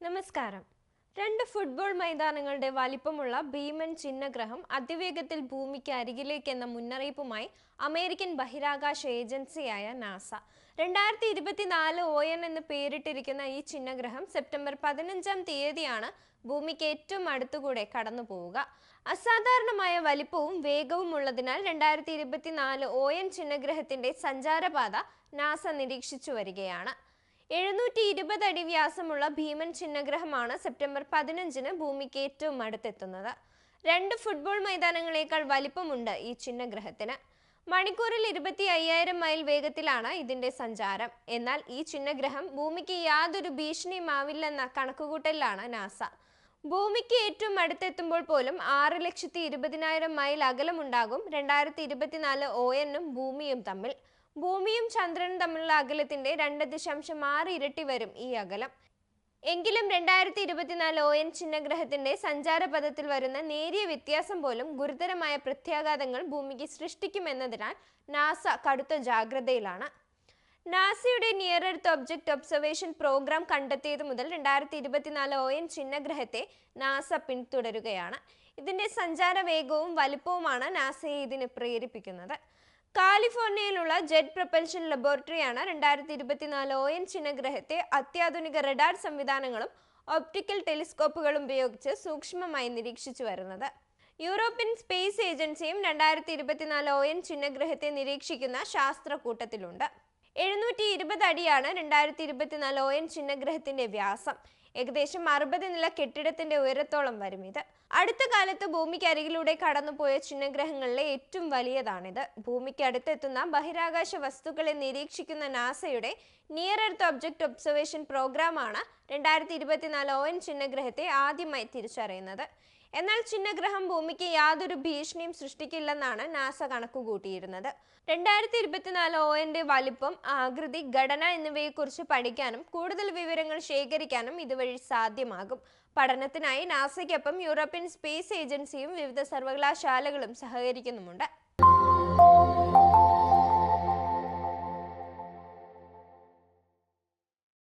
നമസ്കാരം. രണ്ട് ഫുട്ബോൾ മൈതാനങ്ങളുടെ വലിപ്പമുള്ള ഭീമൻ ചിഹ്നഗ്രഹം അതിവേഗത്തിൽ ഭൂമിക്ക് അരികിലേക്ക് എന്ന മുന്നറിയിപ്പുമായി അമേരിക്കൻ ബഹിരാകാശ ഏജൻസിയായ നാസ. രണ്ടായിരത്തി ഇരുപത്തിനാല് ഒ എൻ എന്ന് പേരിട്ടിരിക്കുന്ന ഈ ചിഹ്നഗ്രഹം സെപ്റ്റംബർ പതിനഞ്ചാം തീയതിയാണ് ഭൂമിക്ക് ഏറ്റവും അടുത്തുകൂടെ കടന്നു പോവുക അസാധാരണമായ വലിപ്പവും വേഗവും ഉള്ളതിനാൽ രണ്ടായിരത്തി ഇരുപത്തിനാല് ഒ എൻ ചിഹ്നഗ്രഹത്തിന്റെ സഞ്ചാരപാത നാസ നിരീക്ഷിച്ചു വരികയാണ്. എഴുന്നൂറ്റി ഇരുപത് അടി വ്യാസമുള്ള ഭീമൻ ചിഹ്നഗ്രഹമാണ് സെപ്റ്റംബർ പതിനഞ്ചിന് ഭൂമിക്ക് ഏറ്റവും അടുത്തെത്തുന്നത്. രണ്ട് ഫുട്ബോൾ മൈതാനങ്ങളേക്കാൾ വലിപ്പമുണ്ട് ഈ ചിഹ്നഗ്രഹത്തിന്. മണിക്കൂറിൽ ഇരുപത്തി അയ്യായിരം മൈൽ വേഗത്തിലാണ് ഇതിന്റെ സഞ്ചാരം. എന്നാൽ ഈ ചിഹ്നഗ്രഹം ഭൂമിക്ക് യാതൊരു ഭീഷണിയുമാവില്ലെന്ന കണക്കുകൂട്ടലിലാണ് നാസ. ഭൂമിക്ക് ഏറ്റവും അടുത്തെത്തുമ്പോൾ പോലും ആറ് ലക്ഷത്തി ഇരുപതിനായിരം മൈൽ അകലമുണ്ടാകും. രണ്ടായിരത്തി ഇരുപത്തിനാല് ഒ എന്നും ഭൂമിയും തമ്മിൽ. ഭൂമിയും ചന്ദ്രനും തമ്മിലുള്ള അകലത്തിന്റെ രണ്ട് ദശാംശം ആറ് ഇരട്ടി വരും ഈ അകലം. എങ്കിലും രണ്ടായിരത്തി ഇരുപത്തിനാല് ഒ എൻ ചിഹ്നഗ്രഹത്തിന്റെ സഞ്ചാരപഥത്തിൽ വരുന്ന നേരിയ വ്യത്യാസം പോലും ഗുരുതരമായ പ്രത്യാഘാതങ്ങൾ ഭൂമിക്ക് സൃഷ്ടിക്കുമെന്നതിനാൽ നാസ കടുത്ത ജാഗ്രതയിലാണ്. നാസയുടെ near earth object observation program കണ്ടെത്തിയത് മുതൽ രണ്ടായിരത്തി ഇരുപത്തിനാല് ഒ എൻ ചിഹ്നഗ്രഹത്തെ നാസ പിന്തുടരുകയാണ്. ഇതിന്റെ സഞ്ചാര വേഗവും വലുപ്പവുമാണ് നാസയെ ഇതിന് പ്രേരിപ്പിക്കുന്നത്. കാലിഫോർണിയയിലുള്ള ജെറ്റ് പ്രപ്പൽഷൻ ലബോറട്ടറിയാണ് രണ്ടായിരത്തി ഇരുപത്തിനാല് ഒ എൻ ചിഹ്നഗ്രഹത്തെ അത്യാധുനിക റഡാർ സംവിധാനങ്ങളും ഒപ്റ്റിക്കൽ ടെലിസ്കോപ്പുകളും ഉപയോഗിച്ച് സൂക്ഷ്മമായി നിരീക്ഷിച്ചു വരുന്നത്. യൂറോപ്യൻ സ്പേസ് ഏജൻസിയും രണ്ടായിരത്തി ഇരുപത്തിനാല് എൻ ചിഹ്നഗ്രഹത്തെ നിരീക്ഷിക്കുന്ന ശാസ്ത്രകൂട്ടത്തിലുണ്ട് എഴുന്നൂറ്റി ഇരുപത് അടിയാണ് രണ്ടായിരത്തി ഇരുപത്തിനാല് എൻ ചിഹ്നഗ്രഹത്തിന്റെ വ്യാസം. ഏകദേശം അറുപത് നില കെട്ടിടത്തിന്റെ ഉയരത്തോളം വരും ഇത്. അടുത്ത കാലത്ത് ഭൂമിക്ക് അരികിലൂടെ കടന്നുപോയ ചിഹ്നഗ്രഹങ്ങളിലെ ഏറ്റവും വലിയതാണിത്. ഭൂമിക്ക് അടുത്തെത്തുന്ന ബഹിരാകാശ വസ്തുക്കളെ നിരീക്ഷിക്കുന്ന നാസയുടെ നിയർ എർത്ത് ഒബ്ജക്ട് ഒബ്സർവേഷൻ പ്രോഗ്രാമാണ് രണ്ടായിരത്തി ഇരുപത്തിനാല് ഓൻ ചിഹ്നഗ്രഹത്തെ ആദ്യമായി തിരിച്ചറിയുന്നത്. എന്നാൽ ചിഹ്നഗ്രഹം ഭൂമിക്ക് യാതൊരു ഭീഷണിയും സൃഷ്ടിക്കില്ലെന്നാണ് നാസ കണക്കുകൂട്ടിയിരുന്നത്. രണ്ടായിരത്തി ഇരുപത്തിനാല് എന്റെ വലിപ്പം ആകൃതി ഘടന എന്നിവയെക്കുറിച്ച് പഠിക്കാനും കൂടുതൽ വിവരങ്ങൾ ശേഖരിക്കാനും ഇതുവഴി സാധ്യമാകും. പഠനത്തിനായി നാസയ്ക്കൊപ്പം യൂറോപ്യൻ സ്പേസ് ഏജൻസിയും വിവിധ സർവകലാശാലകളും സഹകരിക്കുന്നുമുണ്ട്.